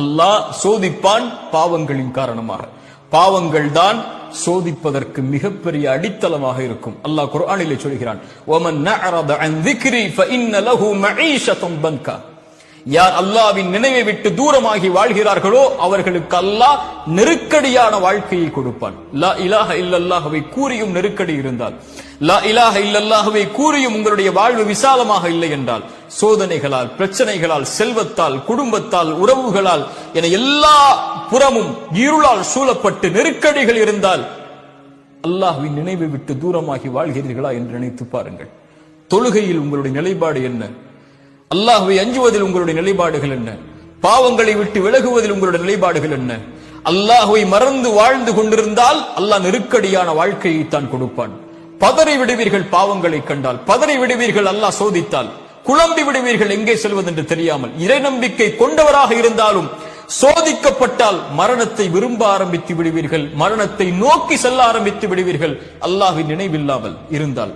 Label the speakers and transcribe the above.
Speaker 1: அல்லாஹ் சோதிப்பான் பாவங்களின் காரணமாக. பாவங்கள் தான் சோதிப்பதற்கு மிகப்பெரிய அடித்தளமாக இருக்கும். அல்லாஹ் குர்ஆனிலே சொல்கிறான் ஓமன் நஅரத அன் திக்ரி ஃபஇன்ன லஹு மஈஷத்துன் பன்கா. யார் அல்லாவின் நினைவை விட்டு தூரமாகி வாழ்கிறார்களோ அவர்களுக்கு அல்லாஹ் நெருக்கடியான வாழ்க்கையை கொடுப்பான். லா இலாஹ இல்லல்லாஹவை கூறியும் நெருக்கடி இருந்தால். லா இலாஹ இல்லல்லாஹவை கூறியும் உங்களுடைய வாழ்வு விசாலமாக இல்லை என்றால் சோதனைகளால் பிரச்சனைகளால் செல்வத்தால் குடும்பத்தால் உறவுகளால் என எல்லா புறமும் இருளால் சூழப்பட்டு நெருக்கடிகள் இருந்தால் அல்லாஹ்வின் நினைவை விட்டு தூரமாகி வாழ்கிறீர்களா என்று நினைத்து பாருங்கள். தொழுகையில் உங்களுடைய நிலைப்பாடு என்ன? அல்லாஹுவை அஞ்சுவதில் உங்களுடைய நிலைப்பாடுகள் என்ன? பாவங்களை விட்டு விலகுவதில் உங்களுடைய நிலைப்பாடுகள் என்ன? அல்லாஹுவை மறந்து வாழ்ந்து கொண்டிருந்தால் அல்லாஹ் நெருக்கடியான வாழ்க்கையை தான் கொடுப்பான். பதறி விடுவீர்கள் பாவங்களை கண்டால். பதறி விடுவீர்கள் அல்லாஹ் சோதித்தால். குழம்பி விடுவீர்கள் எங்கே செல்வது என்று தெரியாமல். இறை நம்பிக்கை கொண்டவராக இருந்தாலும் சோதிக்கப்பட்டால் மரணத்தை விரும்ப ஆரம்பித்து விடுவீர்கள். மரணத்தை நோக்கி செல்ல ஆரம்பித்து விடுவீர்கள். அல்லாஹின் நினைவில்லாமல் இருந்தால்.